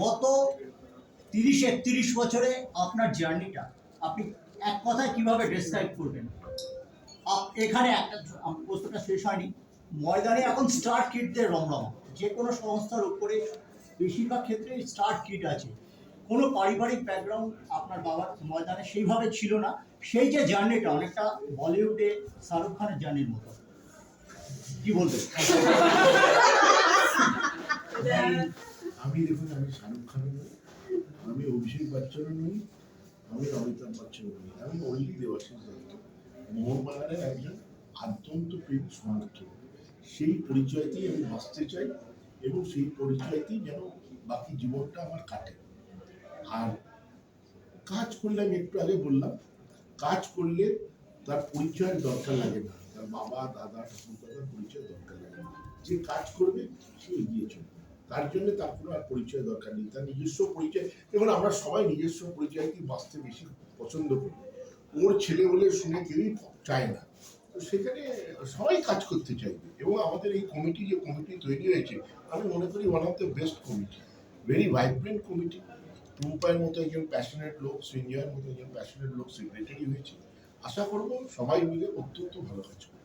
গত তিরিশ একত্রিশ বছরে আপনার জার্নিটা, আপনি এক কথায় কীভাবে ডেসক্রাইব করবেন? এখানে একটা প্রশ্নটা শেষ হয়নি। ময়দানে এখন স্টার কিটদের রমরমা। যে কোনো সংস্থার উপরে বেশিরভাগ ক্ষেত্রে স্টার কিট আছে। কোনো পারিবারিক ব্যাকগ্রাউন্ড আপনার বাবার ময়দানে সেইভাবে ছিল না। সেই যে জার্নিটা, অনেকটা বলিউডে শাহরুখ খানের জার্নির মতো। কি বলবেন? দেখুন, আমি শাহরুখ খান নই, আমি অভিষেক বচ্চন নই, আমি অমিতাভ বচ্চন নই, আমি অলি দেবাশিস দত্ত মোহনবাগানের একজন আদ্যন্ত প্রেম সমর্থক সেই পরিচয়তেই আমি বাঁচতে চাই এবং সেই পরিচয়তেই যেন বাকি জীবনটা আমার কাটে। আর কাজ করলে আমি একটু আগে বললাম, কাজ করলে তার পরিচয়ের দরকার লাগে না। তার বাবা, দাদা ঠাকুর দাদার পরিচয় দরকার লাগে না। যে কাজ করবে, সে এগিয়ে চলবে। তার জন্য তার কোনো আর পরিচয় দরকার নেই। তার নিজস্ব পরিচয়। দেখুন, আমরা সবাই নিজস্ব পরিচয়কে বাঁচতে বেশি পছন্দ করি। ওর ছেলে বলে শুনে কেউই চায় না। তো সেখানে সবাই কাজ করতে চাইবে। এবং আমাদের এই কমিটি যে কমিটি তৈরি হয়েছে, আমি মনে করি one of the best committee. Very vibrant committee. টুম্পায়ের মতো একজন প্যাশনেট লোক সঞ্জয়ের মতো একজন প্যাশনেট লোক সেক্রেটারি হয়েছে। আশা করব সবাই মিলে অত্যন্ত ভালো কাজ করবে।